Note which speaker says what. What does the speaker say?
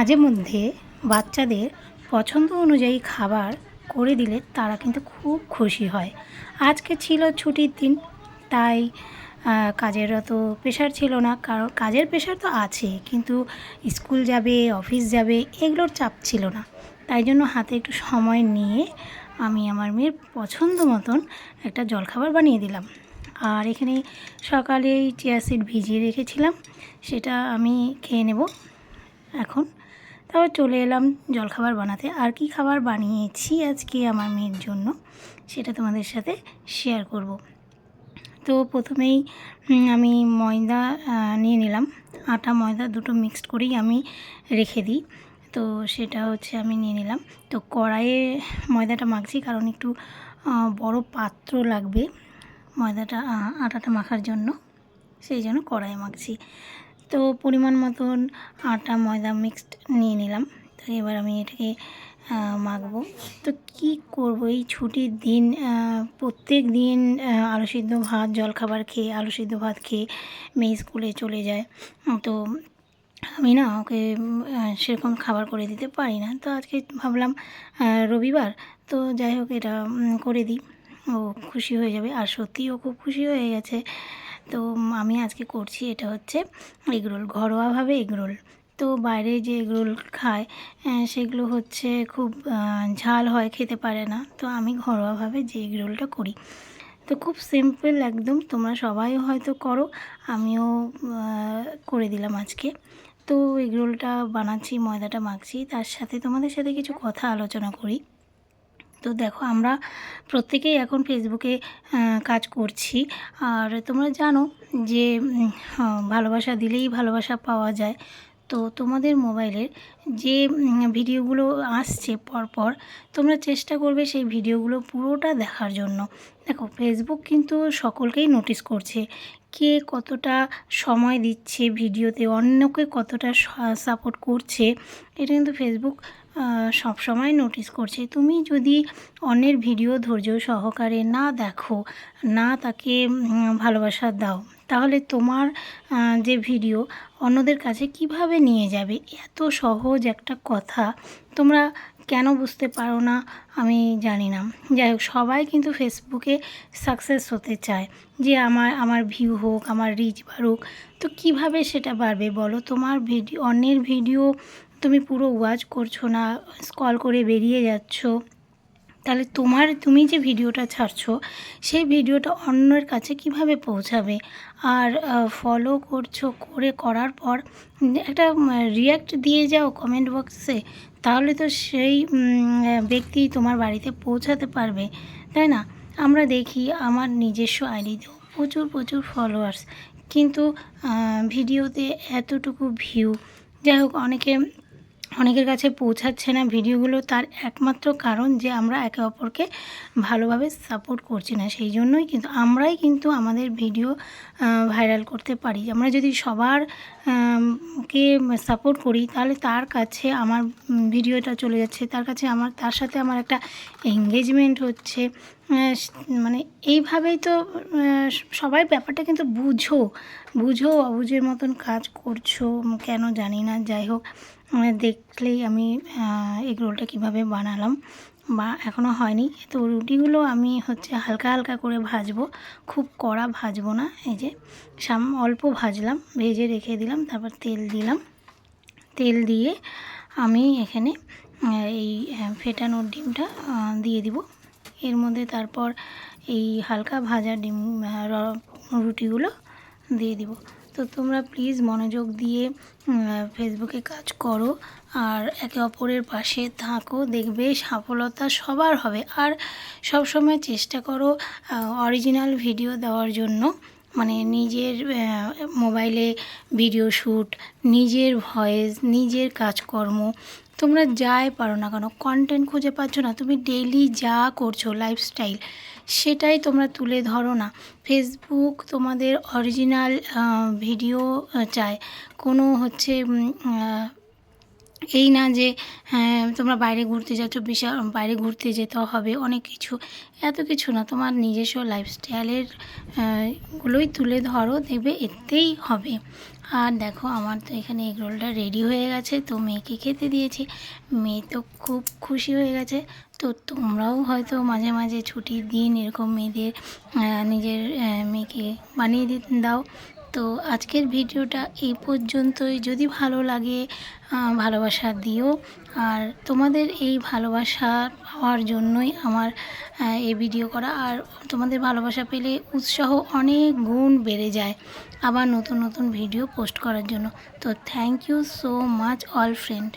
Speaker 1: মাঝে মধ্যে বাচ্চাদের পছন্দ অনুযায়ী খাবার করে দিলে তারা কিন্তু খুব খুশি হয়। আজকে ছিল ছুটির দিন, তাই কাজের অত প্রেশার ছিল না। কারণ কাজের প্রেশার তো আছে, কিন্তু স্কুল যাবে অফিস যাবে, এগুলোর চাপ ছিল না। তাই জন্য হাতে একটু সময় নিয়ে আমি আমার মেয়ের পছন্দ মতন একটা জলখাবার বানিয়ে দিলাম। আর এখানে সকালে চিয়া সিড ভিজিয়ে রেখেছিলাম, সেটা আমি খেয়ে নেব এখন। তারপর চলে এলাম জলখাবার বানাতে। আর কি খাবার বানিয়েছি আজকে আমার মেয়ের জন্য, সেটা তোমাদের সাথে শেয়ার করব। তো প্রথমেই আমি ময়দা নিয়ে নিলাম। আটা, ময়দা দুটো মিক্সড করেই আমি রেখে দিই। তো সেটা হচ্ছে আমি নিয়ে নিলাম। তো কড়াইয়ে ময়দাটা মাখছি কারণ একটু বড় পাত্র লাগবে ময়দাটা আটাটা মাখার জন্য। সেই জন্য কড়াইয়ে মাখছি। তো পরিমাণ মতন আটা, ময়দা মিক্সড নিয়ে নিলাম। তো এবার আমি এটাকে মাখবো। তো কি করব? এই ছুটির দিন প্রত্যেক দিন আলু সিদ্ধ ভাত, জলখাবার খেয়ে, আলু সিদ্ধ ভাত খেয়ে মেয়ে স্কুলে চলে যায়। তো আমি না ওকে সেরকম খাবার করে দিতে পারি না। তো আজকে ভাবলাম রবিবার। তো যাই হোক, এটা করে দিই। ও খুশি হয়ে যাবে। আর সত্যিই ও খুব খুশি হয়ে গেছে। তো আমি আজকে করছি এটা হচ্ছে এগরোল, ঘরোয়াভাবে এগরোল। তো বাইরে যে এগরোল খায় সেগুলো হচ্ছে খুব ঝাল হয়, খেতে পারে না। তো আমি ঘরোয়াভাবে যে এগরোলটা করি। তো খুব সিম্পল একদম, তোমরা সবাই হয়তো করো, আমিও করে দিলাম আজকে। তো এগরোলটা বানাচ্ছি, ময়দাটা মাখছি, তার সাথে তোমাদের সাথে কিছু কথা আলোচনা করি। তো দেখো আমরা প্রত্যেকেই এখন ফেসবুকে কাজ করছি। আর তোমরা জানো যে হ্যাঁ, ভালোবাসা দিলেই ভালোবাসা পাওয়া যায়। তো তোমাদের মোবাইলের যে ভিডিওগুলো আসছে পরপর তোমরা চেষ্টা করবে সেই ভিডিওগুলো পুরোটা দেখার জন্য। দেখো ফেসবুক কিন্তু সকলকেই নোটিস করছে। কে কতটা সময় দিচ্ছে ভিডিওতে, অন্যকে কতটা সাপোর্ট করছে, এটা কিন্তু ফেসবুক সব সময় নোটিস করছে। তুমি যদি অন্যের ভিডিও ধৈর্য সহকারে না দেখো, না তাকে ভালোবাসা দাও, তাহলে তোমার যে ভিডিও অন্যদের কাছে কীভাবে নিয়ে যাবে? এত সহজ একটা কথা। তোমরা কেন বুঝতে পারো না আমি জানি না। যাই হোক, সবাই কিন্তু ফেসবুকে সাকসেস হতে চায় যে আমার আমার ভিউ হোক, আমার রিচ বাড়ুক। তো কীভাবে সেটা বাড়বে বলো? তোমার ভিডিও অন্যের ভিডিও তুমি পুরো ওয়াচ করছ না স্কল করে বেরিয়ে যাচ্ছ। তাহলে তোমার, তুমি যে ভিডিওটা ছাড়ছো, সেই ভিডিওটা অন্যের কাছে কীভাবে পৌঁছাবে? আর ফলো করছ, করে করার পর একটা রিয়াক্ট দিয়ে যাও কমেন্ট বক্সে তাহলে তো সেই ব্যক্তি তোমার বাড়িতে পৌঁছাতে পারবে, তাই না? আমরা দেখি আমার নিজস্ব আইডিতেও প্রচুর প্রচুর ফলোয়ার্স কিন্তু ভিডিওতে এতটুকু ভিউ যাই হোক, অনেকে অনেকের কাছে পৌঁছাচ্ছে না ভিডিওগুলো তার একমাত্র কারণ যে আমরা একে অপরকে ভালোভাবে সাপোর্ট করছি না। সেই জন্যই কিন্তু আমরাই কিন্তু আমাদের ভিডিও ভাইরাল করতে পারি। আমরা যদি সবার কে সাপোর্ট করি, তাহলে তার কাছে আমার ভিডিওটা চলে যাচ্ছে। তার কাছে আমার, তার সাথে আমার একটা এঙ্গেজমেন্ট হচ্ছে। মানে এইভাবেই তো সবাই ব্যাপারটা কিন্তু বুঝো। বুঝো, অবুঝের মতন কাজ করছ, কেন জানি না। যাই হোক দেখলেই আমি এগ রোলটা কীভাবে বানালাম বা এখনও হয়নি। তো রুটিগুলো আমি হচ্ছে হালকা হালকা করে ভাজবো। খুব কড়া ভাজবো না, এই যে সাম, অল্প ভাজলাম, ভেজে রেখে দিলাম, তারপর তেল দিলাম। তেল দিয়ে আমি এখানে এই ফেটানোর ডিমটা দিয়ে দিব। এর মধ্যে তারপর এই হালকা ভাজা ডিম রুটিগুলো দিয়ে দিব। তো তোমরা প্লিজ মনোযোগ দিয়ে ফেসবুকে কাজ করো আর একে অপরের পাশে থাকো, দেখবে সফলতা সবার হবে। আর সব সময় চেষ্টা করো অরিজিনাল ভিডিও দেওয়ার জন্য। মানে নিজের মোবাইলে ভিডিও শ্যুট নিজের ভয়েস নিজের কাজকর্ম তোমরা যাই পারো না কেন কন্টেন্ট খুঁজে পাচ্ছ না, তুমি ডেইলি যা করছ লাইফস্টাইল সেটাই তোমরা তুলে ধরো না। ফেসবুক তোমাদের অরিজিনাল ভিডিও চায়। কোনো হচ্ছে এই না যে হ্যাঁ তোমরা বাইরে ঘুরতে যাচ্ছ বিশাল বাইরে ঘুরতে যেতে হবে, অনেক কিছু। এত কিছু না, তোমার নিজস্ব লাইফস্টাইলের গুলোই তুলে ধরো, দেখবে এতেই হবে। আর দেখো, আমার তো এখানে এগ রোলটা রেডি হয়ে গেছে, তো মেয়েকে খেতে দিয়েছি। মেয়ে তো খুব খুশি হয়ে গেছে। তো তোমরাও হয়তো মাঝে মাঝে ছুটির দিন এরকম মেয়েদের নিজের মেয়েকে বানিয়ে দাও। তো আজকের ভিডিওটা এই পর্যন্তই। যদি ভালো লাগে ভালোবাসা দিও। আর তোমাদের এই ভালোবাসা পাওয়ার জন্যই আমার এই ভিডিও করা। আর তোমাদের ভালোবাসা পেলে উৎসাহ অনেক গুণ বেড়ে যায় আবার নতুন নতুন ভিডিও পোস্ট করার জন্য। তো thank you so much all friend